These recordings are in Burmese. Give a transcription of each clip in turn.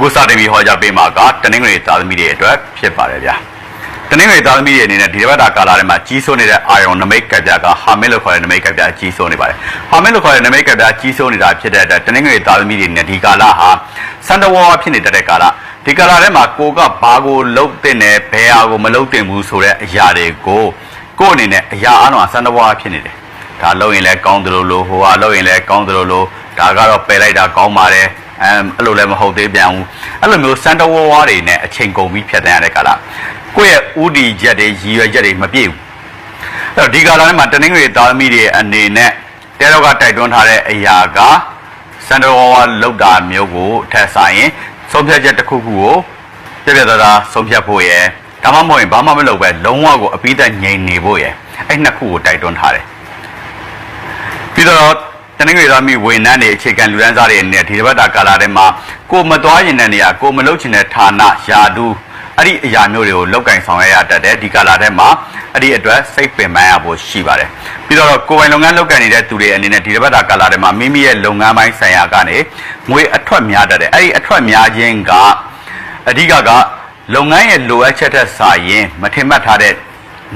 အခုစတင်ပြီးဟောကြားပေးမှာကတနင်္ဂနွေသားသမီးတွေအတွက်ဖြစ်ပါတယ်ဗျာတနင်္ဂနွေသားသမီးတွေအနေနဲ့ဒီတစ်ပတ်တာကာလထဲမှာကြီးစိုးနေတဲ့အာယုံနမိတ်ကပ်ပြားကဟာမင်းလို့ခေါ်တဲ့နမိတ်ကပ်ပြားကြီးစိုးနေပါတယ်ဟာမင်းလို့ခေါ်တဲ့နမိတ်ကပ်ပြားကြီးစိုးနေတာဖြစ်တဲ့အတွက်တနင်္ဂနွေသားသမီးတွေနဲ့ဒီကာလဟာစန္ဒဝါဝါဖြစ်နေတဲ့ကာလဒီကာလထဲမှာကိုကဘာကိုလှုပ်တင်တယ်ဘယ်ဟာကိုမလှုပ်တင်ဘူးဆိုတဲ့အရာတွေကိုကိုယ့်အနေနဲ့အရာအလုံးစန္ဒဝါဝါဖြစ်နေတယ်ဒါလုပ်ရင်လည်းကောင်းတယ်လို့လို့ဟိုဟာလုပ်ရင်လည်းကောင်းတယ်လို့လို့ဒါကတော့ပယ်လိုက်တာကောင်းပါတယ် အဲအဲ့လိုလည်းမဟုတ်သေးပြန်ဘူးအဲ့လိုမျိုးစန်တဝဝါတွေနဲ့အချိန်ကုန်ပြီးဖြတ်တန်းရတဲ့ကာလကိုယ့်ရဲ့ဥတီချက်တွေရည်ရွယ်ချက်တွေမပြည့်ဘူးအဲ့တော့ဒီကာလထဲမှာတနင်္ဂနွေသားသမီးတွေအနေနဲ့တဲတော့ကတိုက်တွန်းထားတဲ့အရာကစန်တဝဝါလောက်တာမျိုးကိုထက်ဆိုင်ရင်ဆုံးဖြတ်ချက်တစ်ခုခုကိုပြည့်ပြည့်သားသားဆုံးဖြတ်ဖို့ရယ်ဒါမှမဟုတ်ရင်ဘာမှမလုပ်ပဲလုံးဝကိုအပိသက်ငြိမ်နေဖို့ရယ်အဲ့နှစ်ခုကိုတိုက်တွန်းထားတယ်ပြီးတော့ တနင်္ဂနွေသားမိဝန်ထမ်းတွေအခြေခံလူတန်းစားတွေအနေနဲ့ဒီတစ်ပတ်တာကာလထဲမှာကိုမသွားရင်တဲ့နေရာကိုမလုပ်ချင်တဲ့ဌာနယာဒူအဲ့ဒီအရာမျိုးတွေကိုလောက်ကင်ဆောင်ရွက်ရတတ်တယ်ဒီကာလထဲမှာအဲ့ဒီအတွက်စိတ်ပင်ပန်းရဖို့ရှိပါတယ်ပြီးတော့ကိုယ်ပိုင်လုပ်ငန်းလောက်ကင်နေတဲ့သူတွေအနေနဲ့ဒီတစ်ပတ်တာကာလထဲမှာမိမိရဲ့လုပ်ငန်းပိုင်းဆိုင်ရာကနေငွေအထွက်များတတ်တယ်အဲ့ဒီအထွက်များခြင်းကအဓိကကလုပ်ငန်းရဲ့လိုအပ်ချက်ထက်စာရင်မထင်မှတ်ထားတဲ့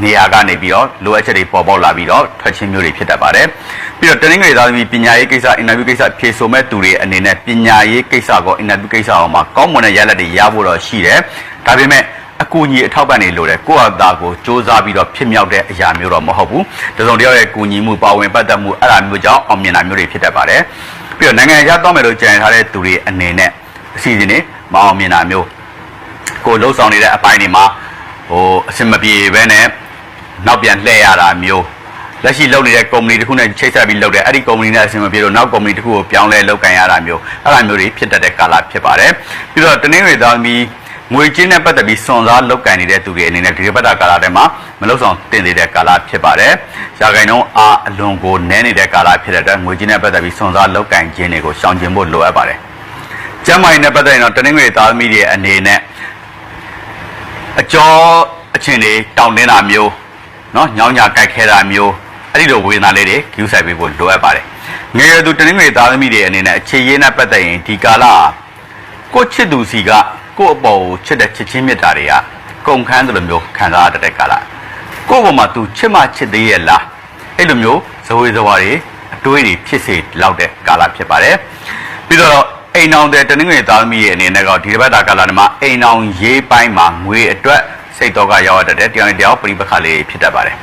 နေရာကနေပြီးတော့လိုအပ်ချက်တွေပေါ်ပေါက်လာပြီးတော့ထွက်ချင်းမျိုးတွေဖြစ်တတ်ပါတယ်။ပြီးတော့တနင်္ဂနွေသားသမီးပညာရေးကိစ္စအင်တာဗျူးကိစ္စဖြေဆိုမဲ့သူတွေအနေနဲ့ပညာရေးကိစ္စကောအင်တာဗျူးကိစ္စအောင်မှာကောင်းမွန်တဲ့ရလဒ်တွေရဖို့တော့ရှိတယ်။ဒါပေမဲ့အကူအညီအထောက်ပံ့တွေလိုတယ်ကိုယ့်အသာကိုစ조사ပြီးတော့ဖြစ်မြောက်တဲ့အရာမျိုးတော့မဟုတ်ဘူး။တစုံတစ်ယောက်ရဲ့ကူညီမှုပါဝင်ပတ်သက်မှုအဲ့ဒါမျိုးကြောင့်အောင်မြင်တာမျိုးတွေဖြစ်တတ်ပါတယ်။ပြီးတော့နိုင်ငံခြားသွားမယ်လို့ကြံထားတဲ့သူတွေအနေနဲ့အစီအစဉ်တွေမအောင်မြင်တာမျိုးကိုလှုပ်ဆောင်နေတဲ့အပိုင်းတွေမှာဟိုအစင်မပြေဘဲနဲ့နောက်ပြန်လှည့်ရတာမျိုး လက်ရှိလုပ်နေတဲ့ company တစ်ခုနဲ့ချိတ်ဆက်ပြီးလုပ်တယ်အဲ့ဒီ company နဲ့အဆင်မပြေလို့နောက် company တစ်ခုကိုပြောင်းလဲလုပ်ကင်ရတာမျိုးအဲ့ဒါမျိုးတွေဖြစ်တတ်တဲ့ကာလဖြစ်ပါတယ်ပြီးတော့တနင်္ဂနွေသားမီငွေကြေးနဲ့ပတ်သက်ပြီးစွန်စားလုပ်ကင်နေတဲ့သူတွေအနေနဲ့ဒီကပတ်တာကာလထဲမှာမလုံဆောင်တင်နေတဲ့ကာလဖြစ်ပါတယ်။ရာဂိုင်တော့အာအလွန်ကိုနည်းနေတဲ့ကာလဖြစ်တဲ့အတွက်ငွေကြေးနဲ့ပတ်သက်ပြီးစွန်စားလုပ်ကင်ခြင်းတွေကိုရှောင်ကျဉ်ဖို့လိုအပ်ပါတယ်။ကျန်းမာရေးနဲ့ပတ်သက်ရင်တော့တနင်္ဂနွေသားသမီးတွေအနေနဲ့အကျော်အချင်းတွေတောင်းတင်းတာမျိုးနော်ညောင်းညာကြိုက်ခဲတာမျိုး အဲ့ဒီလိုဝေဒနာလေးတွေကျူးဆိုင်ပေးဖို့လိုအပ်ပါတယ်ငယ်ရွယ်သူတနင်္ဂနွေသားသမီးတွေအနေနဲ့အခြေရေးနဲ့ပတ်သက်ရင်ဒီကာလဟာကိုယ့်ချစ်သူစီကကိုယ့်အပေါ်ကိုချစ်တဲ့ချစ်ချင်းမြတ်တာတွေကကုန်ခန်းသလိုမျိုးခံစားရတဲ့ကာလကိုယ့်ဘုံမှာ तू ချစ်မှချစ်သေးရဲ့လားအဲ့လိုမျိုးဇဝေဇဝါတွေအတွေးတွေဖြစ်စေလောက်တဲ့ကာလဖြစ်ပါတယ်ပြီးတော့အိမ်အောင်တဲ့တနင်္ဂနွေသားသမီးရဲ့အနေနဲ့ကဒီတစ်ပတ်တာကာလမှာအိမ်အောင်ရေးပိုင်းမှာငွေအတွက်စိတ်တော့ကရောက်ရတတ်တယ်တရားနဲ့တရားပြိပခါလေးဖြစ်တတ်ပါတယ်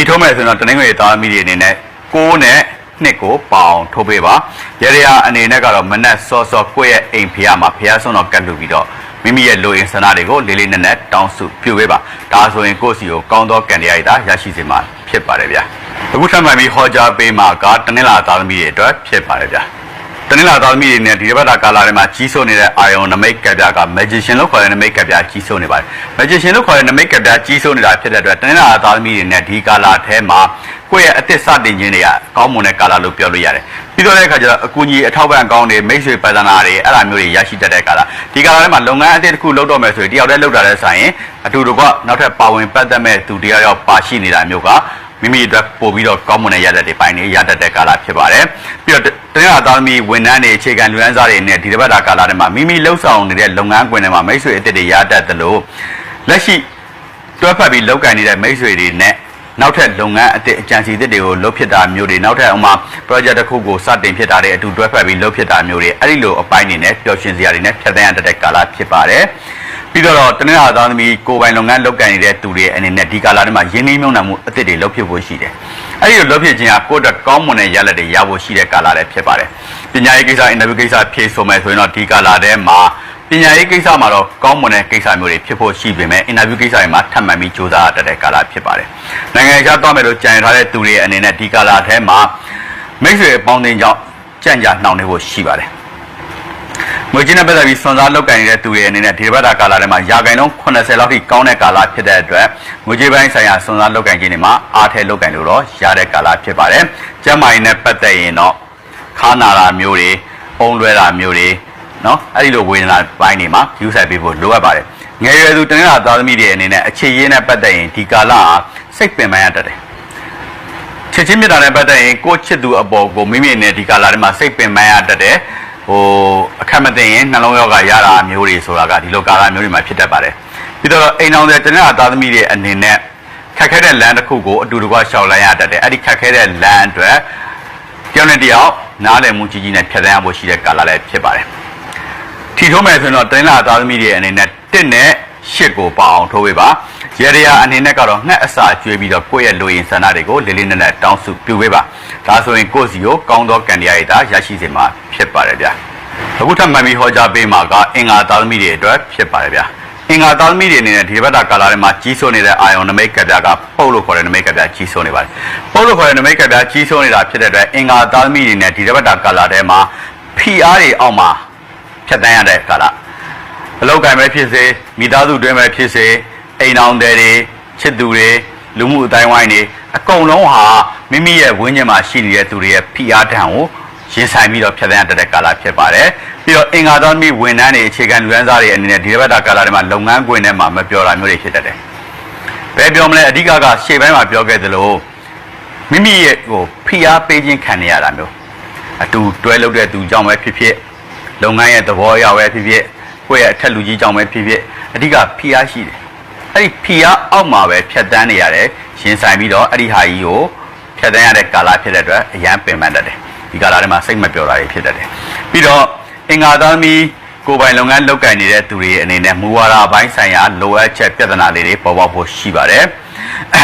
ထီထုံးမယ်ဆိုတော့တနင်္ဂနွေသားသမီးတွေအနေနဲ့ကိုးနဲ့နှစ်ကိုပေါအောင်ထိုးပေးပါရရအနေနဲ့ကတော့မနက်စောစောကိုယ့်ရဲ့အိမ်ဖျားမှာဖျားဆုံးတော့ကတ်လူပြီးတော့မိမိရဲ့လိုအင်ဆန္ဒတွေကိုလေးလေးနက်နက်တောင်းစုပြုပေးပါဒါဆိုရင်ကိုယ့်စီကိုကောင်းသောကံတရားရည်သာရရှိစေမှာဖြစ်ပါတယ်ဗျာအခုထပ်မှန်ပြီးဟောကြားပေးမှာကတနင်္လာသားသမီးတွေအတွက်ဖြစ်ပါတယ်ဗျာ တနင်္လာသားသမီးတွေနဲ့ဒီတစ်ပတ်တာကာလာထဲမှာကြီးစိုးနေတဲ့အာယုံနမိတ်ကပ်ပြားက magician လို့ခေါ်တဲ့နမိတ်ကပ်ပြားကြီးစိုးနေပါတယ် magician လို့ခေါ်တဲ့နမိတ်ကပ်ပြားကြီးစိုးနေတာဖြစ်တဲ့အတွက်တနင်္လာသားသမီးတွေနဲ့ဒီကာလာထဲမှာကိုယ့်ရဲ့အသက်စတင်ခြင်းတွေကကောင်းမွန်တဲ့ကာလာလို့ပြောလို့ရတယ်ပြီးတော့တဲ့အခါကျတော့အကူအညီအထောက်ပံ့ကောင်းတွေမိတ်ဆွေပဒနာတွေအဲ့ဒါမျိုးတွေရရှိတတ်တဲ့ကာလာဒီကာလာထဲမှာလုပ်ငန်းအသစ်တစ်ခုလုပ်တော့မယ်ဆိုရင်တယောက်တည်းလုပ်တာလည်းဆိုင်ရင်အတူတူကနောက်ထပ်ပါဝင်ပတ်သက်မဲ့သူတယောက်ယောက်ပါရှိနေတာမျိုးက မိမိအတွက်ပို့ပြီးတော့ကောင်းမွန်တဲ့ရတတ်တွေပိုင်းနေရတတ်တဲ့ကာလဖြစ်ပါတယ်ပြီးတော့တနင်္လာသားသမီးဝန်ထမ်းတွေအခြေခံလူရန်စားတွေနဲ့ဒီတစ်ပတ်တာကာလထဲမှာမိမိလှုပ်ဆောင်နေတဲ့လုပ်ငန်းခွင်တွေမှာမိတ်ဆွေအစ်စ်တွေရတတ်သလိုလက်ရှိတွဲဖက်ပြီးလုပ်ကိုင်နေတဲ့မိတ်ဆွေတွေနဲ့နောက်ထပ်လုပ်ငန်းအသစ်အကြံစီသစ်တွေကိုလုပ်ဖြစ်တာမျိုးတွေနောက်ထပ်ဥမာ project တစ်ခုကိုစတင်ဖြစ်တာတွေအတူတွဲဖက်ပြီးလုပ်ဖြစ်တာမျိုးတွေအဲ့ဒီလိုအပိုင်းတွေနဲ့ပျော်ရွှင်စရာတွေနဲ့ဖြတ်သန်းရတတ်တဲ့ကာလဖြစ်ပါတယ် ပြီးတော့တနင်္လာသားသမီးကိုယ်ပိုင်လုပ်ငန်းလုပ်ကိုင်နေတဲ့သူတွေအနေနဲ့ဒီကာလထဲမှာရင်းနှီးမြှုပ်နှံမှုအသစ်တွေလုပ်ဖြစ်ဖို့ရှိတယ်။အဲ့ဒီလိုလုပ်ဖြစ်ခြင်းဟာကိုယ့်အတွက်ကောင်းမွန်တဲ့ရလဒ်တွေရဖို့ရှိတဲ့ကာလလည်းဖြစ်ပါတယ်။ပညာရေးကိစ္စအင်တာဗျူးကိစ္စဖြေဆိုမယ်ဆိုရင်တော့ဒီကာလထဲမှာပညာရေးကိစ္စမှာတော့ကောင်းမွန်တဲ့ကိစ္စမျိုးတွေဖြစ်ဖို့ရှိပေမဲ့အင်တာဗျူးကိစ္စတွေမှာထပ်မံပြီးစူးစမ်းရတဲ့ကာလဖြစ်ပါတယ်။နိုင်ငံခြားသွားမယ်လို့ကြံထားတဲ့သူတွေအနေနဲ့ဒီကာလထဲမှာမိတ်ဆွေအပေါင်းအသင်းကြောင့်ကြံ့ကြာနှောင့်နှေးဖို့ရှိပါတယ်။ ငွေချင်းနဲ့ပတ်သက်ပြီးစွန်စားလုပ်ကင်နေတဲ့သူတွေအနေနဲ့ဒီတစ်ပတ်တာကာလထဲမှာရာဂိုင်လုံး80လောက်ထိကောင်းတဲ့ကာလဖြစ်တဲ့အတွက်ငွေကြေးပိုင်းဆိုင်ရာစွန်စားလုပ်ကင်ခြင်းတွေမှာအားထဲလုပ်ကင်လို့တော့ရတဲ့ကာလဖြစ်ပါတယ်။ကျမ်းမာရေးနဲ့ပတ်သက်ရင်တော့ခါနာတာမျိုးတွေပုံလွဲတာမျိုးတွေနော်အဲ့ဒီလိုဝေဒနာပိုင်းတွေမှာယူဆိုင်ပေးဖို့လိုအပ်ပါတယ်။ငယ်ရွယ်သူတနင်္လာသားသမီးတွေအနေနဲ့အခြေရေးနဲ့ပတ်သက်ရင်ဒီကာလဟာစိတ်ပင်ပန်းရတတ်တယ်။ချစ်ချင်းမြတ်တာနဲ့ပတ်သက်ရင်ကိုယ့်ချစ်သူအပေါ်ကိုမိမိနဲ့ဒီကာလာထဲမှာစိတ်ပင်ပန်းရတတ်တယ် ဟိုအခက်မသိရင်နှလုံးရောဂါရတာမျိုးတွေဆိုတာကဒီလိုကာလမျိုးတွေမှာဖြစ်တတ်ပါတယ်ပြီးတော့အိမ်အောင်တဲ့တနင်္လာသားသမီးတွေအနေနဲ့ခက်ခဲတဲ့လမ်းတစ်ခုကိုအတူတကွရှောက်လိုက်ရတတ်တယ်အဲ့ဒီခက်ခဲတဲ့လမ်းအတွက်တယောက်နဲ့တယောက်နားလည်မှုကြီးကြီးနဲ့ဖြတ်သန်းရဖို့ရှိတဲ့ကာလလည်းဖြစ်ပါတယ်ထီထိုးမယ်ဆိုရင်တော့တနင်္လာသားသမီးတွေအနေနဲ့တစ်နဲ့ ရှစ်ကိုပအောင်ထိုးပေးပါရေရရာအနေနဲ့ကတော့ငှက်အစာကျွေးပြီးတော့ကိုယ့်ရဲ့လူရင်ဆန္ဒတွေကိုလေးလေးနက်နက်တောင်းစုပြုပေးပါဒါဆိုရင်ကိုယ့်စီကိုကောင်းသောကံတရားရည်သာရရှိစေမှာဖြစ်ပါတယ်ဗျာအခုထပ်မှန်ပြီးဟောကြားပေးမှာကအင်္ဂါသားသမီးတွေအတွက်ဖြစ်ပါတယ်ဗျာအင်္ဂါသားသမီးတွေအနေနဲ့ဒီဘက်တာကာလာထဲမှာကြီးစိုးနေတဲ့အာယုံနမိတ်ကပြကပုတ်လို့ခေါ်တဲ့နမိတ်ကပြကြီးစိုးနေပါတယ်ပုတ်လို့ခေါ်တဲ့နမိတ်ကပြကြီးစိုးနေတာဖြစ်တဲ့အတွက်အင်္ဂါသားသမီးတွေနဲ့ဒီဘက်တာကာလာထဲမှာဖိအားတွေအောက်မှာဖြတ်တန်းရတဲ့ကာလ အလောက်ကံပဲဖြစ်စေမိသားစုတွင်းပဲဖြစ်စေအိမ်အောင်တွေချစ်သူတွေလူမှုအတိုင်းဝိုင်းတွေအကုန်လုံးဟာမိမိရဲ့ဝင်းကျင်မှာရှိနေတဲ့သူတွေရဲ့ဖိအားတံကိုရင်ဆိုင်ပြီးတော့ဖြတ်သန်းတတ်တဲ့ကာလဖြစ်ပါတယ်ပြီးတော့အင်္ဂါသောမိဝန်ထမ်းတွေအခြေခံလူရန်စားတွေအနေနဲ့ဒီဘက်တာကာလတွေမှာလုပ်ငန်းခွင်ထဲမှာမပြောတာမျိုးတွေဖြစ်တတ်တယ်ဘယ်ပြောမလဲအဓိကကရှေ့ပိုင်းမှာပြောခဲ့သလိုမိမိရဲ့ဟိုဖိအားပေးခြင်းခံနေရတာမျိုးအတူတွဲလုပ်တဲ့သူကြောင့်ပဲဖြစ်ဖြစ်လုပ်ငန်းရဲ့သဘောအရပဲဖြစ်ဖြစ် ကိုယ့်ရဲ့အထက်လူကြီးကြောင့်ပဲဖြစ်ဖြစ်အဓိကဖိအားရှိတယ်အဲ့ဒီဖိအားအောက်မှာပဲဖြတ်တန်းနေရတယ်ရှင်ဆိုင်ပြီးတော့အဲ့ဒီဟာကြီးကိုဖြတ်တန်းရတဲ့ကာလဖြစ်တဲ့အတွက်အရန်ပင်ပန်းတတ်တယ်ဒီကာလထဲမှာစိတ်မပျော်တာတွေဖြစ်တတ်တယ်ပြီးတော့အင်္ဂါသားသမီးကိုယ်ပိုင်လုပ်ငန်းလုပ်ကိုင်နေတဲ့သူတွေအနေနဲ့မူဝါဒပိုင်းဆိုင်ရာလိုအပ်ချက်ပြဿနာလေးတွေပေါ်ပေါက်ဖို့ရှိပါတယ်ပ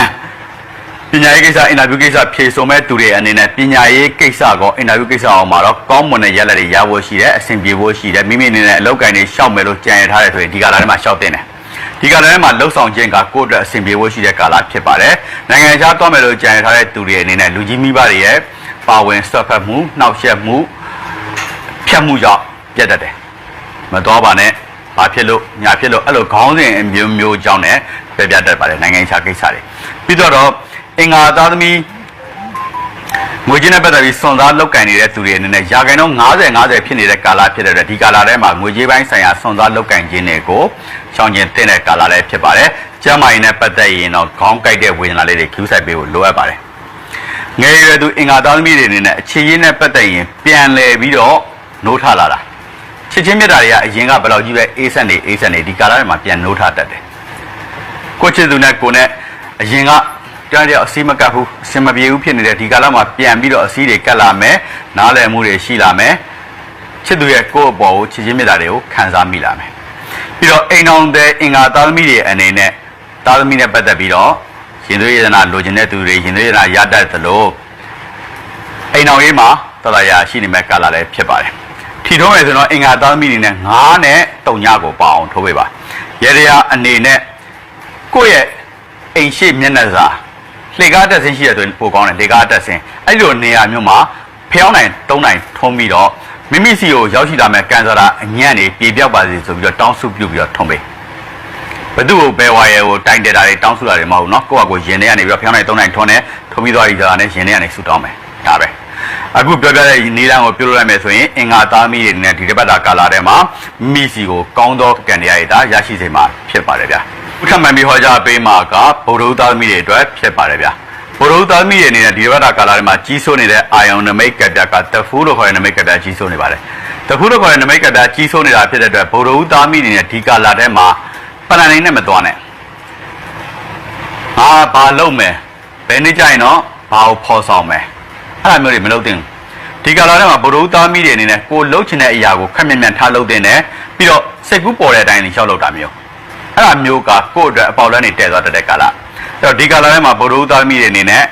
ညာရေးကိစ္စအင်တာဗျူးကိစ္စဖြေဆိုမဲ့သူတွေအနေနဲ့ပညာရေးကိစ္စကောအင်တာဗျူးကိစ္စအောင်မှာတော့ကောင်းမွန်တဲ့ရလဒ်တွေရဖို့ရှိတယ်အဆင်ပြေဖို့ရှိတယ်မိမိအနေနဲ့အလောက်ကိုင်းတွေရှောက်မယ်လို့ကြံရထားတယ်ဆိုရင်ဒီကာလထဲမှာရှောက်တင်တယ်ဒီကာလထဲမှာလှုပ်ဆောင်ခြင်းကကိုယ့်အတွက်အဆင်ပြေဖို့ရှိတဲ့ကာလဖြစ်ပါတယ်နိုင်ငံခြားသွားမယ်လို့ကြံရထားတဲ့သူတွေအနေနဲ့လူကြီးမိဘတွေရဲ့ပါဝင်ဆွတ်ဖက်မှုနှောက်ယှက်မှုဖြတ်မှုကြောင့်ပြတ်တတ်တယ်မတော်ပါနဲ့ဘာဖြစ်လို့ညာဖြစ်လို့အဲ့လိုခေါင်းစဉ်အမျိုးမျိုးကြောင့်လည်းပြပြတတ်ပါတယ်နိုင်ငံခြားကိစ္စတွေပြီးတော့ အင်္ဂါသားသမီးငွေချင်းနဲ့ပတ်သက်ပြီးစွန်စားလောက်ကင်နေတဲ့သူတွေအနေနဲ့ရာခိုင်နှုန်း90 90ဖြစ်နေတဲ့ကာလဖြစ်တဲ့အတွက်ဒီကာလထဲမှာငွေကြေးပိုင်းဆိုင်ရာစွန်စားလောက်ကင်ခြင်းတွေကိုချောင်းကျင်တင်တဲ့ကာလလည်းဖြစ်ပါတယ်။ကျမ်းမာရေးနဲ့ပတ်သက်ရင်တော့ခေါင်းကိုက်တဲ့ဝေဒနာလေးတွေကျူးဆိုင်ပေးဖို့လိုအပ်ပါတယ်။ငယ်ရွယ်သူအင်္ဂါသားသမီးတွေအနေနဲ့အခြေရင်းနဲ့ပတ်သက်ရင်ပြန်လည်ပြီးတော့နိုးထလာတာ။ချစ်ချင်းမြတ်တာတွေကအရင်ကဘယ်လောက်ကြီးပဲအေးဆက်နေအေးဆက်နေဒီကာလထဲမှာပြန်နိုးထတတ်တယ်။ကိုချစ်သူနဲ့ကိုနဲ့အရင်က ကြားရအစီမကပ်ဘူးအစင်မပြေဘူးဖြစ်နေတဲ့ဒီကာလမှာပြန်ပြီးတော့အစီတွေကတ်လာမယ်နားလည်မှုတွေရှိလာမယ်ချစ်သူရဲ့ကိုယ့်အပေါ်ကိုချစ်ချင်းမြတ်တာတွေကိုခံစားမိလာမယ်ပြီးတော့အိမ်အောင်တဲ့အင်္ဂါသားသမီးတွေအနေနဲ့သားသမီးနဲ့ပတ်သက်ပြီးတော့ရင်သွေးရတနာလိုချင်တဲ့သူတွေရင်သွေးရတနာရတတ်သလိုအိမ်အောင်ရေးမှာတော်တော်ရာရှိနေမဲ့ကာလလည်းဖြစ်ပါတယ်ထီထုံးမယ်ဆိုတော့အင်္ဂါသားသမီးတွေနဲ့ငားနဲ့တုံညကိုပအောင်ထိုးပေးပါရေရရာအနေနဲ့ကိုယ့်ရဲ့အိမ်ရှိမျက်နှာစာ လှေကားတက်ဆင်းရှိရဆိုရင်ပိုကောင်းတယ်လှေကားတက်ဆင်းအဲ့လိုနေရာမျိုးမှာဖျောင်းနိုင်တုံးနိုင်ထုံးပြီးတော့မိမိစီကိုရောက်ရှိလာမဲ့ကန်ဆာတာအညံ့နေပြေပြောက်ပါစေဆိုပြီးတော့တောင်းစုပြုပြီးတော့ထုံးပေးဘသူ့ကိုဘယ်ဝါရဲကိုတိုင်တယ်တာတွေတောင်းစုတာတွေမဟုတ်ဘူးเนาะကိုယ့်အကိုရင်ထဲကနေပြီးတော့ဖျောင်းနိုင်တုံးနိုင်ထုံးတယ်ထုံးပြီးတော့ဒီစားနဲ့ရင်ထဲကနေဆူတောင်းမယ်ဒါပဲအခုပြောပြတဲ့နေတန်းကိုပြုလုပ်လိုက်မယ်ဆိုရင်အင်္ဂါသားမိတွေနဲ့ဒီတစ်ပတ်တာကာလာထဲမှာမိစီကိုကောင်းသောကံတရားရည်ဒါရရှိစေမှာဖြစ်ပါတယ်ဗျာ ဥထမှန်ပြီးဟောကြားပေးမှာကဗုဒ္ဓသားမိတွေအတွက်ဖြစ်ပါတယ်ဗျာဗုဒ္ဓသားမိတွေအနေနဲ့ဒီတစ်ပတ်တာကာလာထဲမှာကြီးစိုးနေတဲ့အာယုံနမိတ်ကပြကတဖူးလို့ခေါ်တဲ့နမိတ်ကပြကြီးစိုးနေပါတယ်တဖူးလို့ခေါ်တဲ့နမိတ်ကပြကြီးစိုးနေတာဖြစ်တဲ့အတွက်ဗုဒ္ဓသားမိတွေနဲ့ဒီကာလာထဲမှာပဏာနေနဲ့မသွားနဲ့ဟာဘာလုပ်မယ်ဘယ်နေ့ကျရင်တော့ဘာကိုဖော်ဆောင်မယ်အဲ့လိုမျိုးတွေမလုပ်သင့်ဘူးဒီကာလာထဲမှာဗုဒ္ဓသားမိတွေအနေနဲ့ကိုလှုပ်ချင်တဲ့အရာကိုခက်မြန်မြန်ထားလုပ်တင်တယ်ပြီးတော့စိတ်ကူးပေါ်တဲ့အတိုင်းလျှောက်လုပ်တာမျိုး အဲ့ဒါမျိုးကကိုယ့်အတွက်အပေါက်လန်းနေတဲ့သွားတတ်တဲ့ကာလအဲ့တော့ဒီကာလာထဲမှာဗုဒ္ဓသားမိတွေအနေနဲ့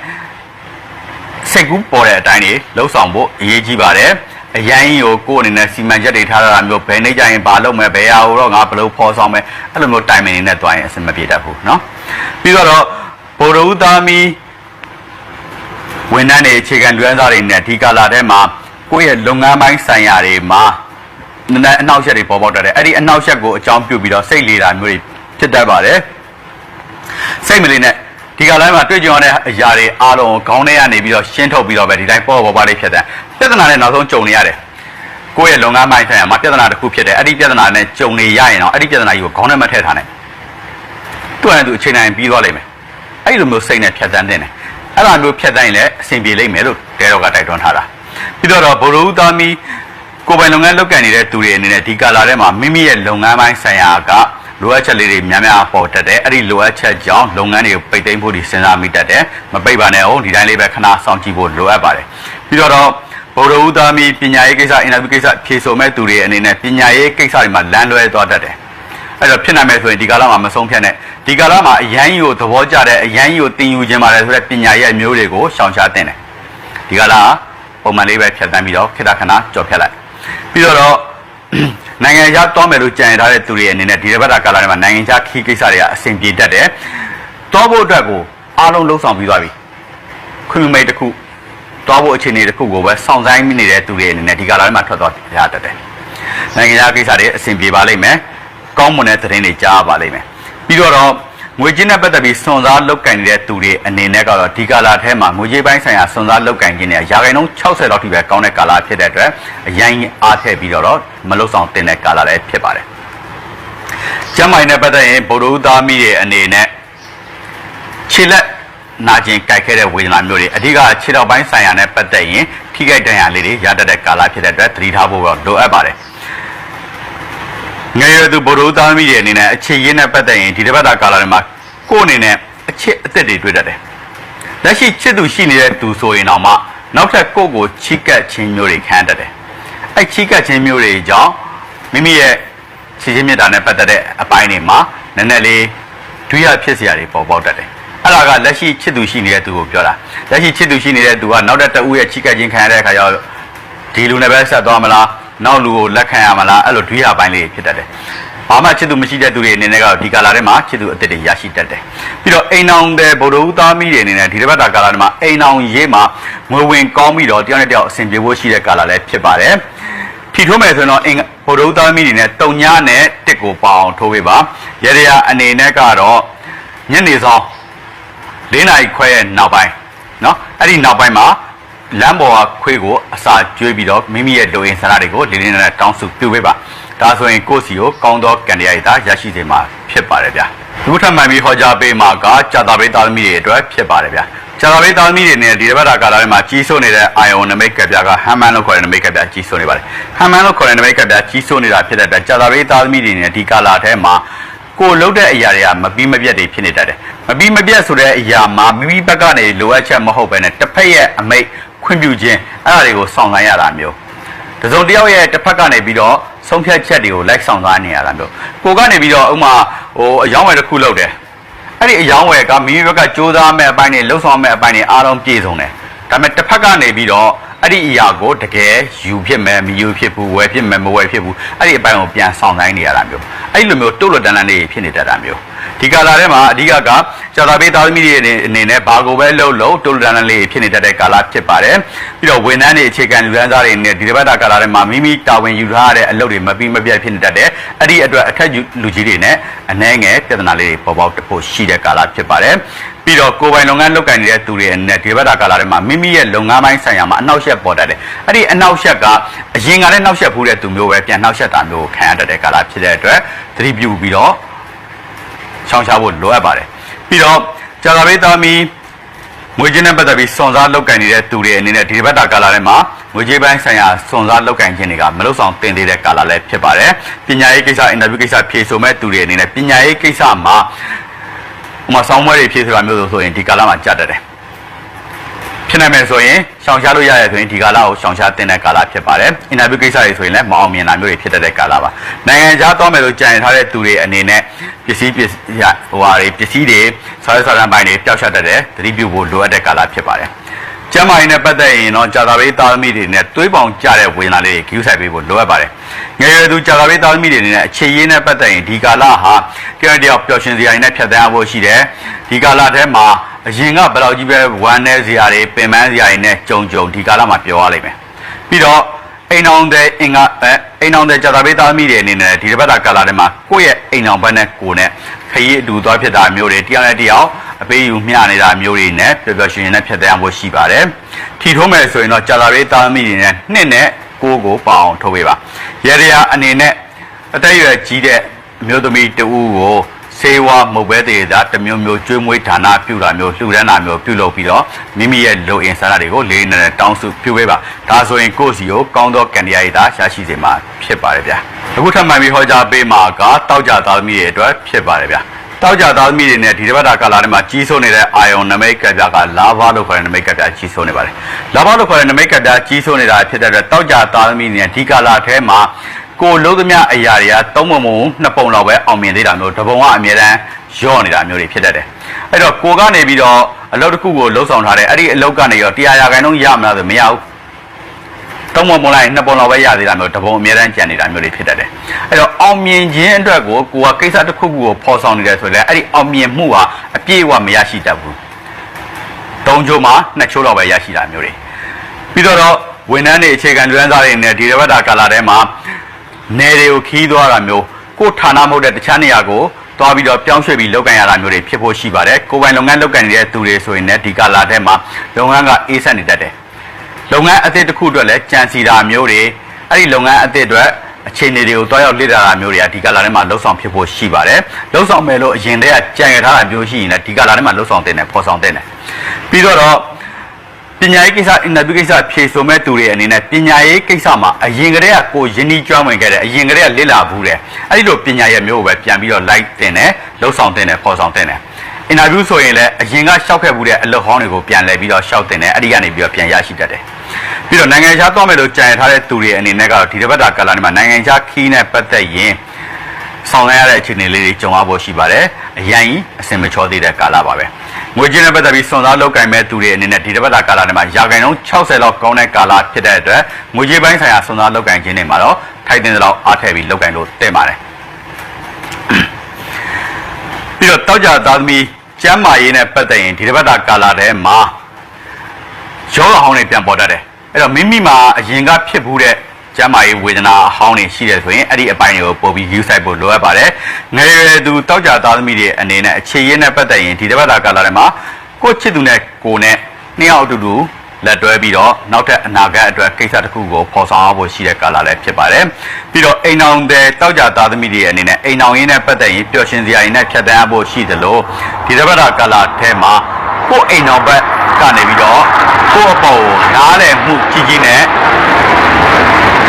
စိတ်ကူးပေါ်တဲ့အတိုင်းတွေလှုပ်ဆောင်ဖို့အရေးကြီးပါတယ်အရင်ကိုကိုယ်အနေနဲ့စီမံချက်တွေထားရတာမျိုးဘယ်နေ့ကျရင်ဘာလုပ်မယ်ဘယ်ဟာကိုတော့ငါဘယ်လိုဖော်ဆောင်မယ်အဲ့လိုမျိုးတိုင်မင်နေနဲ့တွားရင်အဆင်မပြေတတ်ဘူးเนาะပြီးတော့ဗုဒ္ဓဦးသားမီဝန်ထမ်းတွေအခြေခံလွှမ်းစားတွေနဲ့ဒီကာလာထဲမှာကိုယ့်ရဲ့လုပ်ငန်းပိုင်းဆိုင်ရာတွေမှာနည်းနည်းအနှောက်အယှက်တွေပေါ်ပေါက်တတ်တယ်အဲ့ဒီအနှောက်အယှက်ကိုအကြောင်းပြုပြီးတော့စိတ်လေတာမျိုးတွေ ဖြစ်တတ်ပါတယ်စိတ်မလေးနဲ့ဒီကလိုင်းမှာတွေ့ကြုံရတဲ့အရာတွေအားလုံးကိုခေါင်းထဲကနေပြီးတော့ရှင်းထုတ်ပြီးတော့ပဲဒီတိုင်းပေါ်ပေါ်ပါလေးဖြစ်တယ်ပြဿနာနဲ့နောက်ဆုံးကြုံနေရတယ်ကိုယ့်ရဲ့လုပ်ငန်းပိုင်းဆိုင်ရာမှာပြဿနာတစ်ခုဖြစ်တယ်အဲ့ဒီပြဿနာနဲ့ကြုံနေရရင်တော့အဲ့ဒီပြဿနာကြီးကိုခေါင်းထဲမှာထည့်ထားနိုင်သူ့အနေနဲ့သူအချိန်တိုင်းပြီးသွားလိမ့်မယ်အဲ့လိုမျိုးစိတ်နဲ့ဖြတ်သန်းတင်တယ်အဲ့လိုမျိုးဖြတ်သန်းရင်လည်းအဆင်ပြေလိမ့်မယ်လို့တဲတော်ကတိုက်တွန်းထားတာပြီးတော့ဗိုလ်ရူသားမီကိုယ်ပိုင်လုပ်ငန်းလုပ်ကိုင်နေတဲ့သူတွေအနေနဲ့ဒီကာလာထဲမှာမိမိရဲ့လုပ်ငန်းပိုင်းဆိုင်ရာက လိုအပ်ချက်လေးတွေများများပေါ်တတ်တယ်အဲ့ဒီလိုအပ်ချက်ကြောင့်လုပ်ငန်းတွေကိုပိတ်သိမ်းဖို့ဒီစဉ်းစားမိတတ်တယ်မပိတ်ပါနဲ့ဟုတ်ဒီတိုင်းလေးပဲခဏစောင့်ကြည့်ဖို့လိုအပ်ပါတယ်ပြီးတော့တော့ဗုဒ္ဓဦးသားမီပညာရေးကိစ္စအင်တာဗျူးကိစ္စဖြေဆိုမဲ့သူတွေအနေနဲ့ပညာရေးကိစ္စတွေမှာလမ်းလွဲသွားတတ်တယ်အဲ့တော့ဖြစ်နိုင်မယ်ဆိုရင်ဒီကာလမှာမဆုံးဖြတ်နဲ့ဒီကာလမှာအရန်ကြီးကိုသဘောကျတဲ့အရန်ကြီးကိုတင်ယူခြင်းပါတယ်ဆိုတဲ့ပညာရေးအမျိုးတွေကိုရှောင်ရှားတင်တယ်ဒီကာလကပုံမှန်လေးပဲဖြတ်တန်းပြီးတော့ခေတ္တခဏကြော်ဖြတ်လိုက်ပြီးတော့ နိုင်ငံခြားတောမယ်လို့ကြံရထားတဲ့သူတွေအနေနဲ့ဒီတစ်ပတ်တာကာလထဲမှာနိုင်ငံခြားခီးကိစ္စတွေကအဆင်ပြေတတ်တယ်။တောဖို့အတွက်ကိုအားလုံးလှုပ်ဆောင်ပြီးသွားပြီ။ခွင့်မိတ်တစ်ခုတောဖို့အခြေအနေတစ်ခုကိုပဲစောင့်ဆိုင်နေတဲ့သူတွေအနေနဲ့ဒီကာလထဲမှာထွက်သွားရတတ်တယ်။နိုင်ငံခြားကိစ္စတွေအဆင်ပြေပါလိမ့်မယ်။ကောင်းမွန်တဲ့သတင်းတွေကြားပါလိမ့်မယ်။ပြီးတော့တော့ ငွေကြေးနဲ့ပတ်သက်ပြီးစွန်စားလောက်ကင်နေတဲ့သူတွေအနေနဲ့ကတော့ဒီကာလထဲမှာငွေကြေးပိုင်းဆိုင်ရာစွန်စားလောက်ကင်ခြင်းတွေရာခိုင်နှုန်း60လောက်ထိပဲကောင်းတဲ့ကာလဖြစ်တဲ့အတွက်အရင်အားထည့်ပြီးတော့မလုဆောင်တင်တဲ့ကာလလည်းဖြစ်ပါတယ်။ကျမ်းမာရေးနဲ့ပတ်သက်ရင်ဗုဒ္ဓဦးသားမိတွေအနေနဲ့ခြေလက်နာကျင်ကြိုက်ခဲ့တဲ့ဝေဒနာမျိုးတွေအဓိကခြေထောက်ပိုင်းဆိုင်ရာနဲ့ပတ်သက်ရင်ထိခိုက်ဒဏ်ရာလေးတွေရတတ်တဲ့ကာလဖြစ်တဲ့အတွက်သတိထားဖို့တော့လိုအပ်ပါတယ်။ ငယ်ရွယ်သူဗုဒ္ဓဦးသားမိတွေအနေနဲ့အခြေရင်းနဲ့ပတ်သက်ရင်ဒီတစ်ပတ်တာကာလတွေမှာကိုယ့်အနေနဲ့အချစ်အသက်တွေတွေ့တတ်တယ်။လက်ရှိချစ်သူရှိနေတဲ့သူဆိုရင်တော့မှနောက်ထပ်ကိုယ့်ကိုချီးကပ်ခြင်းမျိုးတွေခံတတ်တယ်။အဲ့ချီးကပ်ခြင်းမျိုးတွေကြောင့်မိမိရဲ့ချစ်ချင်းမြတ်တာနဲ့ပတ်သက်တဲ့အပိုင်းတွေမှာနည်းနည်းလေးဒွိရဖြစ်စရာတွေပေါ်ပေါက်တတ်တယ်။အဲ့ဒါကလက်ရှိချစ်သူရှိနေတဲ့သူကိုပြောတာ။လက်ရှိချစ်သူရှိနေတဲ့သူကနောက်ထပ်တဦးရဲ့ချီးကပ်ခြင်းခံရတဲ့အခါကျတော့ဒီလူနဲ့ပဲဆက်သွားမလား နောက်လူကိုလက်ခံရမလားအဲ့လိုတွေးရပိုင်းလေးဖြစ်တတ်တယ်။ဘာမှချစ်သူမရှိတဲ့သူတွေအနေနဲ့ကတော့ဒီကာလာထဲမှာချစ်သူအစ်စ်တွေရရှိတတ်တယ်။ပြီးတော့အိမ်အောင်တဲ့ဗုဒ္ဓဦးသားမိတွေအနေနဲ့ဒီတစ်ပတ်တာကာလာထဲမှာအိမ်အောင်ရေးမှာငွေဝင်ကောင်းပြီးတော့တယောက်နဲ့တယောက်အဆင်ပြေဖို့ရှိတဲ့ကာလာလည်းဖြစ်ပါတယ်။ထီထိုးမယ်ဆိုရင်တော့အင်္ဂဗုဒ္ဓဦးသားမိတွေနဲ့တုံညာနဲ့တစ်ကိုပေါအောင်ထိုးပေးပါ။ရရအနေနဲ့ကတော့ညနေဆောင်၄နာရီခွဲရဲ့နောက်ပိုင်းနော်အဲ့ဒီနောက်ပိုင်းမှာ လမ်းပေါ်ကခွေးကိုအစာကျွေးပြီးတော့မိမိရဲ့လူရင်းဆန္ဒတွေကိုလေးလေးနက်နက်တောင်းစုပြုပေးပါဒါဆိုရင်ကိုယ့်စီကိုကောင်းသောကံတရားရည်သာရရှိစေမှာဖြစ်ပါတယ်ဗျာဒုထမှန်ပြီးဟောကြားပေးမှာကကြာတာပိသားသမီးတွေအတွက်ဖြစ်ပါတယ်ဗျာကြာတာပိသားသမီးတွေနဲ့ဒီတစ်ပတ်တာကာလထဲမှာကြီးစိုးနေတဲ့အာယုံနမိတ်ကပြကဟမ်မန်လို့ခေါ်တဲ့နမိတ်ကပြကြီးစိုးနေပါတယ်ဟမ်မန်လို့ခေါ်တဲ့နမိတ်ကပြကြီးစိုးနေတာဖြစ်တဲ့အတွက်ကြာတာပိသားသမီးတွေနဲ့ဒီကာလထဲမှာကိုလှုပ်တဲ့အရာတွေကမပြီးမပြတ်တွေဖြစ်နေတတ်တယ်။မပြီးမပြတ်ဆိုတဲ့အရာမှာမိမိဘက်ကနေလိုအပ်ချက်မဟုတ်ဘဲနဲ့တစ်ဖက်ရဲ့အမိတ် ခွင့်ပြုခြင်းအဲ့ဒါတွေကိုစောင့်ဆိုင်ရတာမျိုး။တစုံတစ်ယောက်ရဲ့တစ်ဖက်ကနေပြီးတော့ဆုံးဖြတ်ချက်တွေကိုလိုက်ဆောင်သွားနေရတာမျိုး။ကိုကနေပြီးတော့ဥမာဟိုအယောင်းဝယ်တစ်ခုလုပ်တယ်။အဲ့ဒီအယောင်းဝယ်ကမိမိဘက်ကစူးစမ်းမဲ့အပိုင်းတွေလှုပ်ဆောင်မဲ့အပိုင်းတွေအားလုံးပြည့်စုံတယ်။ဒါပေမဲ့တစ်ဖက်ကနေပြီးတော့အဲ့ဒီအရာကိုတကယ်ယူဖြစ်မယ်မယူဖြစ်ဘူးဝယ်ဖြစ်မယ်မဝယ်ဖြစ်ဘူးအဲ့ဒီအပိုင်းကိုပြန်ဆောင်တိုင်းနေရတာမျိုးအဲ့ဒီလိုမျိုးတုတ်လွတ်တန်းတန်းလေးဖြစ်နေတတ်တာမျိုး ဒီကာလာထဲမှာအဓိကကဇာတာပေးသားသမီးတွေအနေနဲ့ဘာကိုပဲလှုပ်လှုပ်တုတ်လွတ်တန်းတန်းလေးဖြစ်နေတတ်တဲ့ကာလာဖြစ်ပါတယ်ပြီးတော့ဝန်ထမ်းတွေအခြေခံလူတန်းစားတွေနဲ့ဒီတစ်ပတ်တာကာလာထဲမှာမိမိတာဝန်ယူထားရတဲ့အလုပ်တွေမပြီးမပြတ်ဖြစ်နေတတ်တယ်အဲ့ဒီအတွက်အခက်လူကြီးတွေနဲ့အနှဲငယ်ပြဿနာလေးတွေပေါ်ပေါက်ဖို့ရှိတဲ့ကာလာဖြစ်ပါတယ်ပြီးတော့ကိုယ်ပိုင်လုပ်ငန်းလုပ်ကိုင်နေတဲ့သူတွေနဲ့ဒီဘက်တာကာလာထဲမှာမိမိရဲ့လုပ်ငန်းပိုင်းဆိုင်ရာမှာအနောက်ရှက်ပေါ်တတ်တယ်။အဲ့ဒီအနောက်ရှက်ကအရင်ကလည်းနောက်ရှက်ဖူးတဲ့သူမျိုးပဲပြန်နောက်ရှက်တာမျိုးခံရတတ်တဲ့ကာလာဖြစ်တဲ့အတွက်သတိပြုပြီးတော့ ရှောင်ရှားဖို့လိုအပ်ပါတယ်။ပြီးတော့ကြာသာပေးသားမီငွေကြေးနဲ့ပတ်သက်ပြီးစွန်စားလုပ်ကိုင်နေတဲ့သူတွေအနေနဲ့ဒီဘက်တာကာလာထဲမှာငွေကြေးပိုင်းဆိုင်ရာစွန်စားလုပ်ကိုင်ခြင်းတွေကမလုပ်ဆောင်တင်သေးတဲ့ကာလာလည်းဖြစ်ပါတယ်။ပညာရေးကိစ္စအင်တာဗျူးကိစ္စဖြေဆိုမဲ့သူတွေအနေနဲ့ပညာရေးကိစ္စမှာဥမာဆောင်းမွဲတွေဖြည့်ဆိုတာမျိုးဆိုရင်ဒီကာလမှာကြတ်တတ်တယ် ဖြစ်နိုင်မယ်ဆိုရင်ရှောင်ရှားလို့ရရဆိုရင်ဒီကာလကိုရှောင်ရှားတင်တဲ့ကာလဖြစ်ပါတယ်အင်တာဗျူးကိစ္စတွေဆိုရင်လည်းမအောင်မြင်တာမျိုးတွေဖြစ်တတ်တဲ့ကာလပါနိုင်ငံခြားသွားမယ်လို့ကြံရထားတဲ့သူတွေအနေနဲ့ပစ္စည်းပစ္စည်းဟိုဟာတွေပစ္စည်းတွေဆောင်းဆောင်းပိုင်းတွေပျောက်ရှတတ်တဲ့သတိပြုဖို့လိုအပ်တဲ့ကာလဖြစ်ပါတယ်ကျမ်းမာရေးနဲ့ပတ်သက်ရင်တော့ကြာသာပေးသားသမီးတွေနဲ့သွေးပေါင်ကြတဲ့ဝေဒနာလေးတွေဂရုစိုက်ပေးဖို့လိုအပ်ပါတယ်။ငယ်ရွယ်သူကြာသာပေးသားသမီးတွေနဲ့အခြေရင်းနဲ့ပတ်သက်ရင်ဒီကာလဟာတယောက်တယောက်ပျော်ရွှင်စရာတွေနဲ့ဖြတ်သန်းဖို့ရှိတယ်။ဒီကာလထဲမှာ အရင်ကဘယ်လောက်ကြီးပဲဝမ်းနည်းစရာတွေပင်ပန်းစရာတွေနဲ့ကြုံကြုံဒီကာလမှာပြောရလိမ့်မယ်။ပြီးတော့အိမ်အောင်တဲ့အင်္ဂါအဲအိမ်အောင်တဲ့ကြာသာပေးသားသမီးတွေအနေနဲ့ဒီတစ်ပတ်တာကာလထဲမှာကိုယ့်ရဲ့အိမ်အောင်ဘက်နဲ့ကိုယ်နဲ့ခရီးအတူသွားဖြစ်တာမျိုးတွေတရားနဲ့တရားအပေးယူမျှနေတာမျိုးတွေနဲ့ပျော်ပျော်ရွှင်ရွှင်နဲ့ဖြတ်သန်းဖို့ရှိပါတယ်။ထီထိုးမယ်ဆိုရင်တော့ကြာသာပေးသားသမီးတွေနဲ့နှစ်နဲ့ကိုယ်ကိုပအောင်ထိုးပေးပါ။ရေရရာအနေနဲ့အသက်အရွယ်ကြီးတဲ့အမျိုးသမီးတဦးကို ဆစေဝါမုတ်ပဲသေးတာတစ်မျိုးမျိုးကျွေးမွေးဌာနပြုတာမျိုးလှူဒန်းတာမျိုးပြုလုပ်ပြီးတော့မိမိရဲ့လိုအင်ဆန္ဒတွေကိုလေးနဲ့တောင်းစုပြုပေးပါဒါဆိုရင်ကိုယ့်စီကိုကောင်းသောကံတရားရည်သာရရှိစေမှာဖြစ်ပါတယ်ဗျာအခုထပ်မံပြီးဟောကြားပေးမှာကတောက်ကြသားသမီးတွေအတွက်ဖြစ်ပါတယ်ဗျာတောက်ကြသားသမီးတွေနဲ့ဒီတစ်ပတ်တာကာလထဲမှာကြီးစိုးနေတဲ့အာယုံနမိတ်ကပြကလာဘလို့ခေါ်တဲ့နမိတ်ကပြကြီးစိုးနေပါတယ်လာဘလို့ခေါ်တဲ့နမိတ်ကပြကြီးစိုးနေတာဖြစ်တဲ့အတွက်တောက်ကြသားသမီးတွေနဲ့ဒီကာလထဲမှာ ကိုလုံးသမျှအရာတွေကသုံးပုံပုံနှစ်ပုံလောက်ပဲအောင်မြင်သေးတာမျိုးတစ်ပုံကအမြဲတမ်းရော့နေတာမျိုးတွေဖြစ်တတ်တယ်အဲ့တော့ကိုကနေပြီးတော့အလုပ်တစ်ခုကိုလှုပ်ဆောင်ထားတယ်အဲ့ဒီအလုပ်ကနေရောတရားရာခိုင်နှုန်းရမလားဆိုမရဘူးသုံးပုံပုံလိုက်နှစ်ပုံလောက်ပဲရသေးတာမျိုးတစ်ပုံအမြဲတမ်းကြံနေတာမျိုးတွေဖြစ်တတ်တယ်အဲ့တော့အောင်မြင်ခြင်းအတွက်ကိုကိုကကိစ္စတစ်ခုခုကိုဖော်ဆောင်နေတယ်ဆိုရင်အဲ့ဒီအောင်မြင်မှုဟာအပြည့်အဝမရရှိတတ်ဘူးသုံးချိုးမှာနှစ်ချိုးလောက်ပဲရရှိတာမျိုးတွေပြီးတော့ဝန်ထမ်းတွေအခြေခံလူရန်သားတွေနဲ့ဒီတစ်ပတ်တာကာလထဲမှာ နယ်တွေကိုခီးသွားတာမျိုးကိုယ်ဌာနမဟုတ်တဲ့တခြားနေရာကိုသွားပြီးတော့ပြောင်းရွှေ့ပြီးလုပ်ကင်ရတာမျိုးတွေဖြစ်ဖို့ရှိပါတယ်ကိုယ်ပိုင်လုပ်ငန်းလုပ်ကင်နေတဲ့သူတွေဆိုရင်လည်းဒီကာလာထဲမှာလုပ်ငန်းကအေးဆက်နေတတ်တယ်လုပ်ငန်းအသစ်တစ်ခုအတွက်လည်းကြံစီတာမျိုးတွေအဲ့ဒီလုပ်ငန်းအသစ်အတွက်အခြေအနေတွေကိုတွားရောက်လေ့လာတာမျိုးတွေကဒီကာလာထဲမှာလှုပ်ဆောင်ဖြစ်ဖို့ရှိပါတယ်လှုပ်ဆောင်မယ်လို့အရင်တည်းကကြံရထားတာမျိုးရှိရင်လည်းဒီကာလာထဲမှာလှုပ်ဆောင်တင်တယ်ဖော်ဆောင်တင်တယ်ပြီးတော့ ပညာရေးကိစ္စအင်တာဗျူးကိစ္စဖြေဆိုမဲ့သူတွေအနေနဲ့ပညာရေးကိစ္စမှာအရင်ကတည်းကကိုယဉ်ဤကျွမ်းဝင်ခဲ့တယ်အရင်ကတည်းကလေ့လာဘူးတယ်အဲ့ဒီလိုပညာရဲ့မျိုးကိုပဲပြန်ပြီးတော့ like တင်တယ်လှုပ်ဆောင်တင်တယ်ပေါ်ဆောင်တင်တယ်အင်တာဗျူးဆိုရင်လည်းအရင်ကရှောက်ခဲ့ဘူးတဲ့အလုပ်ဟောင်းတွေကိုပြန်လဲပြီးတော့ရှောက်တင်တယ်အဲ့ဒီကနေပြီးတော့ပြန်ရရှိတတ်တယ်ပြီးတော့နိုင်ငံခြားသွားမယ်လို့ကြံရထားတဲ့သူတွေအနေနဲ့ကတော့ဒီတစ်ပတ်တာကာလမှာနိုင်ငံခြားခီးနဲ့ပတ်သက်ရင်ဆောင်ရရတဲ့အခြေအနေလေးတွေကြုံရဖို့ရှိပါတယ်။အရင်ကြီးအစင်မချောသေးတဲ့ကာလပါပဲ။ ငွေကြေးနဲ့ပတ်သက်ပြီးစွန်စားလောက်ကင်မဲ့သူတွေအနေနဲ့ဒီတစ်ပတ်တာကာလထဲမှာရာခိုင်နှုန်း60လောက်ကောင်းတဲ့ကာလဖြစ်တဲ့အတွက်ငွေကြေးပိုင်းဆိုင်ရာစွန်စားလောက်ကင်ခြင်းတွေမှာတော့ထိုက်တင်သလောက်အားထည့်ပြီးလောက်ကင်လို့တင်ပါတယ်။ပြီးတော့တောက်ကြသားသမီးကျမ်းမာရေးနဲ့ပတ်သက်ရင်ဒီတစ်ပတ်တာကာလထဲမှာရောဂါဟောင်းတွေပြန်ပေါ်တတ်တယ်အဲ့တော့မိမိမှာအရင်ကဖြစ်ဘူးတဲ့ ကျန်းမာရေးဝေဒနာအဟောင်းတွေရှိတယ်ဆိုရင်အဲ့ဒီအပိုင်းတွေကိုပို့ပြီး use ဖို့လိုအပ်ပါတယ်ငယ်ရွယ်သူတောက်ကြသားသမီးတွေအနေနဲ့အခြေရင်းနဲ့ပတ်သက်ရင်ဒီတစ်ပတ်တာကာလထဲမှာကိုယ့်ချစ်သူနဲ့ကိုယ်နဲ့နှစ်ယောက်အတူတူလက်တွဲပြီးတော့နောက်ထပ်အနာဂတ်အတွက်ကိစ္စတစ်ခုကိုဖော်ဆောင်ဖို့ရှိတဲ့ကာလလည်းဖြစ်ပါတယ်ပြီးတော့အိမ်အောင်တဲ့တောက်ကြသားသမီးတွေအနေနဲ့အိမ်အောင်ရင်းနဲ့ပတ်သက်ရင်ပျော်ရွှင်စရာရင်းနဲ့ဖြတ်သန်းဖို့ရှိသလိုဒီတစ်ပတ်တာကာလထဲမှာကိုယ့်အိမ်အောင်ဘက်ကနေပြီးတော့ကိုယ့်အပေါ်ကိုနားလည်မှုကြီးကြီးနဲ့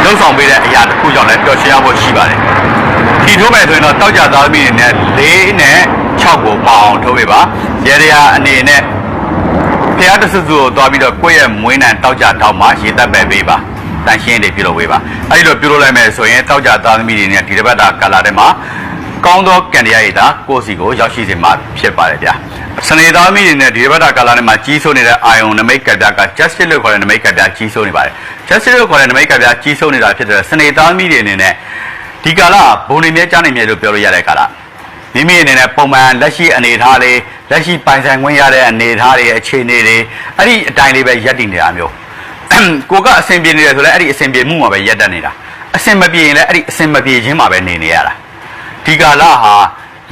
လုံဆောင်ပေးတဲ့အရာတစ်ခုကြောင့်လည်းပျော်ရွှင်ရဖို့ရှိပါတယ်။ဒီထိုးမယ်ဆိုရင်တော့တောက်ကြသားသမီးတွေနဲ့၄နဲ့6ကိုပေါအောင်ထိုးပေးပါ။ရေရာအနေနဲ့ဖျားတဆူဆူကိုသွားပြီးတော့ကိုယ့်ရဲ့မွေးနံတောက်ကြတောက်မှရေသက်ပဲပေးပါ။တန်ရှင်းတွေပြုလုပ်ပေးပါ။အဲဒီလိုပြုလုပ်လိုက်မယ်ဆိုရင်တောက်ကြသားသမီးတွေနဲ့ဒီတစ်ပတ်တာကာလာထဲမှာကောင်းသောကံတရားရည်သာကိုယ့်စီကိုရောက်ရှိစေမှာဖြစ်ပါတယ်ဗျာ။ စနေသားသမီးတွေနဲ့ဒီတစ်ပတ်တာကာလာထဲမှာကြီးစိုးနေတဲ့အာယုံနမိတ်ကပြက justice လို့ခေါ်တဲ့နမိတ်ကပြကြီးစိုးနေပါတယ်။ justice လို့ခေါ်တဲ့နမိတ်ကပြကြီးစိုးနေတာဖြစ်တဲ့စနေသားသမီးတွေအနေနဲ့ဒီကာလဘုံနေမြဲကြားနေမြဲလို့ပြောလို့ရတဲ့ကာလမိမိအနေနဲ့ပုံမှန်လက်ရှိအနေအထားလေးလက်ရှိပိုင်ဆိုင်ခွင့်ရတဲ့အနေအထားတွေအခြေအနေတွေအဲ့ဒီအတိုင်းလေးပဲရပ်တည်နေတာမျိုးကိုကအဆင်ပြေနေတယ်ဆိုလည်းအဲ့ဒီအဆင်ပြေမှုမှာပဲရပ်တည်နေတာအဆင်မပြေရင်လည်းအဲ့ဒီအဆင်မပြေခြင်းမှာပဲနေနေရတာဒီကာလဟာ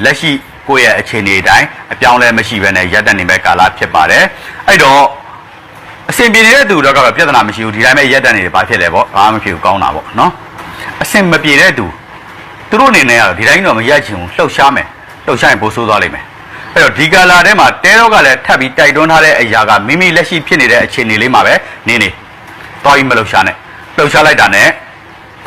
လက်ရှိ ကိုယ့်ရဲ့အခြေအနေအတိုင်းအပြောင်းလဲမရှိဘဲနဲ့ရပ်တန့်နေမဲ့ကာလဖြစ်ပါတယ်အဲ့တော့အဆင်ပြေနေတဲ့သူတော့ကတော့ပြဿနာမရှိဘူးဒီတိုင်းပဲရပ်တန့်နေတယ်ဘာဖြစ်လဲပေါ့ဘာမှမဖြစ်ဘူးကောင်းတာပေါ့နော်အဆင်မပြေတဲ့သူသူတို့အနေနဲ့ကတော့ဒီတိုင်းတော့မရပ်ချင်ဘူးလှုပ်ရှားမယ်လှုပ်ရှားရင်ပိုဆိုးသွားလိမ့်မယ်အဲ့တော့ဒီကာလာထဲမှာတဲတော့ကလည်းထပ်ပြီးတိုက်တွန်းထားတဲ့အရာကမိမိလက်ရှိဖြစ်နေတဲ့အခြေအနေလေးမှာပဲနေနေသွားပြီးမလှုပ်ရှားနဲ့လှုပ်ရှားလိုက်တာနဲ့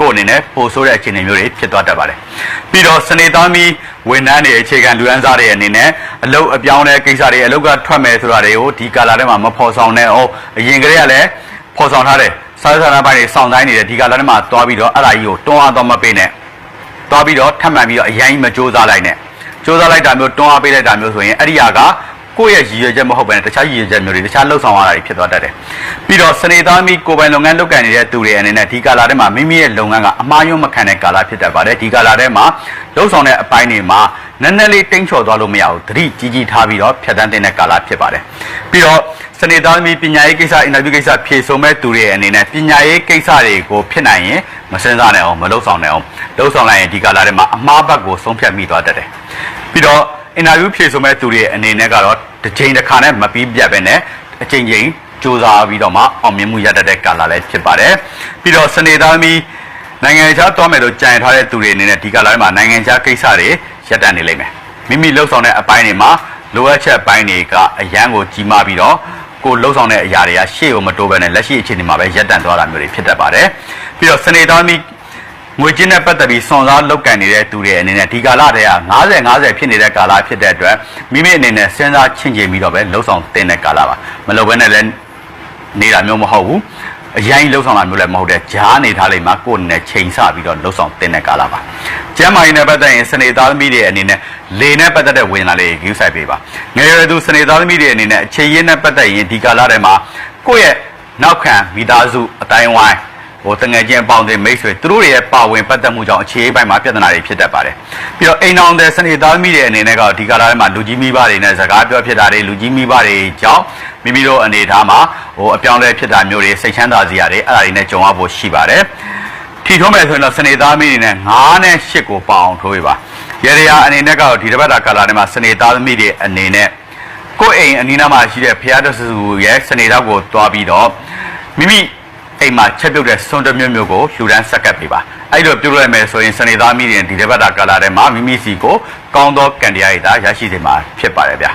ကိုယ့်အနေနဲ့ပို့ဆိုးတဲ့အခြေအနေမျိုးတွေဖြစ်သွားတတ်ပါတယ်။ပြီးတော့စနေသားမီဝန်ထမ်းတွေအခြေခံလူရန်စားတွေအနေနဲ့အလုတ်အပြောင်းတဲ့ကိစ္စတွေအလုတ်ကထွက်မယ်ဆိုတာတွေကိုဒီကာလာထဲမှာမဖော်ဆောင်နဲ့အောင်အရင်ကတည်းကလည်းဖော်ဆောင်ထားတယ်။စာရေးစာတမ်းပိုင်းတွေစောင့်တိုင်းနေတယ်ဒီကာလာထဲမှာသွားပြီးတော့အဲ့ဒါကြီးကိုတွန်းအားတော့မပေးနဲ့။သွားပြီးတော့ထပ်မှန်ပြီးတော့အရင်ကြီးမစူးစမ်းလိုက်နဲ့။စူးစမ်းလိုက်တာမျိုးတွန်းအားပေးလိုက်တာမျိုးဆိုရင်အဲ့ဒီဟာက ကိုယ့်ရဲ့ရည်ရွယ်ချက်မဟုတ်ဘဲနဲ့တခြားရည်ရွယ်ချက်မျိုးတွေတခြားလှုပ်ဆောင်ရတာတွေဖြစ်သွားတတ်တယ်။ပြီးတော့စနေသားမီကိုယ်ပိုင်လုပ်ငန်းလုပ်ကိုင်နေတဲ့သူတွေအနေနဲ့ဒီကာလာထဲမှာမိမိရဲ့လုပ်ငန်းကအမှားယွင်းမခံတဲ့ကာလာဖြစ်တတ်ပါတယ်။ဒီကာလာထဲမှာလှုပ်ဆောင်တဲ့အပိုင်းတွေမှာနည်းနည်းလေးတိမ့်ချော်သွားလို့မရဘူး။သတိကြီးကြီးထားပြီးတော့ဖြတ်တန်းတင်တဲ့ကာလာဖြစ်ပါတယ်။ပြီးတော့စနေသားမီပညာရေးကိစ္စအင်တာဗျူးကိစ္စဖြေဆိုမဲ့သူတွေအနေနဲ့ပညာရေးကိစ္စတွေကိုဖြစ်နိုင်ရင်မစင်စားနိုင်အောင်မလှုပ်ဆောင်နိုင်အောင်လှုပ်ဆောင်လိုက်ရင်ဒီကာလာထဲမှာအမှားဘက်ကိုဆုံးဖြတ်မိသွားတတ်တယ်။ပြီးတော့ အင်တာဗျူးဖြေဆိုမဲ့သူတွေအနေနဲ့ကတော့တစ်ချိန်တစ်ခါနဲ့မပြီးပြတ်ပဲနဲ့အချိန်ချင်းစူးစမ်းပြီးတော့မှအောင်မြင်မှုရတတ်တဲ့ကာလလည်းဖြစ်ပါတယ်ပြီးတော့စနေသားမီနိုင်ငံခြားသွားမယ်လို့ကြံထားတဲ့သူတွေအနေနဲ့ဒီကာလမှာနိုင်ငံခြားကိစ္စတွေရပ်တန့်နေလိမ့်မယ်မိမိလှုပ်ဆောင်တဲ့အပိုင်းတွေမှာလိုအပ်ချက်ပိုင်းတွေကအရန်ကိုကြီးမားပြီးတော့ကိုလှုပ်ဆောင်တဲ့အရာတွေကရှေ့ကိုမတိုးဘဲနဲ့လက်ရှိအခြေအနေမှာပဲရပ်တန့်သွားတာမျိုးတွေဖြစ်တတ်ပါတယ်ပြီးတော့စနေသားမီ ငွေချင်းနဲ့ပတ်သက်ပြီးစွန်စားလောက်ကန်နေတဲ့သူတွေအနေနဲ့ဒီကာလတည်းက90 90ဖြစ်နေတဲ့ကာလဖြစ်တဲ့အတွက်မိမိအနေနဲ့စဉ်းစားချင့်ချိန်ပြီးတော့ပဲလှုပ်ဆောင်တင်တဲ့ကာလပါမလုပ်ဘဲနဲ့လည်းနေတာမျိုးမဟုတ်ဘူးအရင်လှုပ်ဆောင်တာမျိုးလည်းမဟုတ်တဲ့ဂျားနေထားလိမ့်မှာကိုယ်နဲ့ချိန်ဆပြီးတော့လှုပ်ဆောင်တင်တဲ့ကာလပါကျမ်းမာရေးနဲ့ပတ်သက်ရင်စနေသားသမီးတွေအနေနဲ့လေနဲ့ပတ်သက်တဲ့ဝေဒနာလေးကိုယူဆိုင်ပေးပါငယ်ရွယ်သူစနေသားသမီးတွေအနေနဲ့အခြေရင်းနဲ့ပတ်သက်ရင်ဒီကာလထဲမှာကိုယ့်ရဲ့နောက်ခံမိသားစုအတိုင်းဝိုင်း ဟိုတငယ်ချင်းပေါင်းတဲ့မိတ်ဆွေသူတို့တွေရဲ့ပါဝင်ပတ်သက်မှုကြောင့်အခြေအပိုင်းမှာပြဿနာတွေဖြစ်တတ်ပါတယ်ပြီးတော့အိမ်အောင်တဲ့စနေသားသမီးတွေအနေနဲ့ကဒီကာလထဲမှာလူကြီးမိဘတွေနဲ့စကားပြောဖြစ်တာတွေလူကြီးမိဘတွေကြောင့်မိမိတို့အနေထားမှာဟိုအပြောင်းလဲဖြစ်တာမျိုးတွေစိတ်ချမ်းသာစရာတွေအဲ့ဒါတွေနဲ့ကြုံရဖို့ရှိပါတယ်ထီထုံးမယ်ဆိုရင်တော့စနေသားမီးတွေနဲ့9နဲ့10ကိုပေါအောင်ထိုးရပါရေရရာအနေနဲ့ကတော့ဒီတစ်ပတ်တာကာလာထဲမှာစနေသားသမီးတွေအနေနဲ့ကိုယ့်အိမ်အနီးနားမှာရှိတဲ့ဖျားတဆူရဲ့စနေသားကိုတွားပြီးတော့မိမိ အိမ်မှာချက်ပြုတ်တဲ့စွန်တမျိုးမျိုးကိုလှူဒန်းဆက်ကပ်ပေးပါအဲ့လိုပြုတ်လိုက်မယ်ဆိုရင်စနေသားမီးတွေဒီတစ်ပတ်တာကာလာထဲမှာမိမိစီကိုကောင်းသောကံတရားရည်သာရရှိစေမှာဖြစ်ပါတယ်ဗျာ